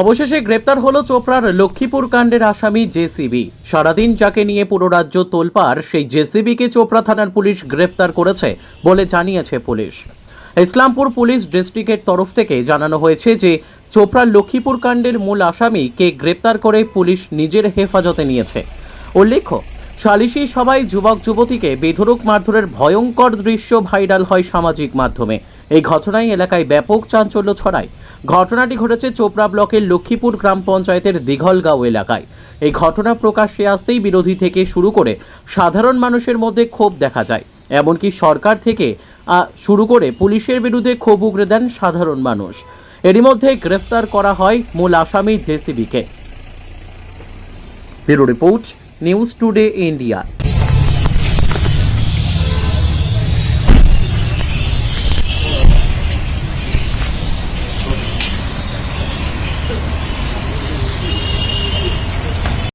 অবশেষে গ্রেপ্তার হলো চোপড়ার লক্ষ্মীপুর কাণ্ডের আসামি জেসিবি। সারাদিন যাকে নিয়ে পুরো রাজ্য তোলপাড়, সেই জেসিবিকে চোপড়া থানার পুলিশ গ্রেপ্তার করেছে বলে জানিয়েছে পুলিশ। ইসলামপুর পুলিশ ডিস্ট্রিক্টের তরফ থেকে জানানো হয়েছে যে, চোপড়ার লক্ষ্মীপুর কাণ্ডের মূল আসামিকে গ্রেপ্তার করে পুলিশ নিজের হেফাজতে নিয়েছে। উল্লেখ্য, সালিশি সভায় যুবক যুবতীকে বেধরক মারধরের ভয়ঙ্কর দৃশ্য ভাইরাল হয় সামাজিক মাধ্যমে। এই ঘটনায় এলাকায় ব্যাপক চাঞ্চল্য ছড়ায়। ঘটনাটি ঘটেছে চোপড়া ব্লকের লক্ষ্মীপুর গ্রাম পঞ্চায়েতের দিঘলগাঁও এলাকায়। এই ঘটনা প্রকাশ্যে আসতেই বিরোধী থেকে শুরু করে সাধারণ মানুষের মধ্যে ক্ষোভ দেখা যায়। এমনকি সরকার থেকে শুরু করে পুলিশের বিরুদ্ধে ক্ষোভ উগরে দেন সাধারণ মানুষ। এরই মধ্যে গ্রেফতার করা হয় মূল আসামি জেসিবিকে। Report, news today, India.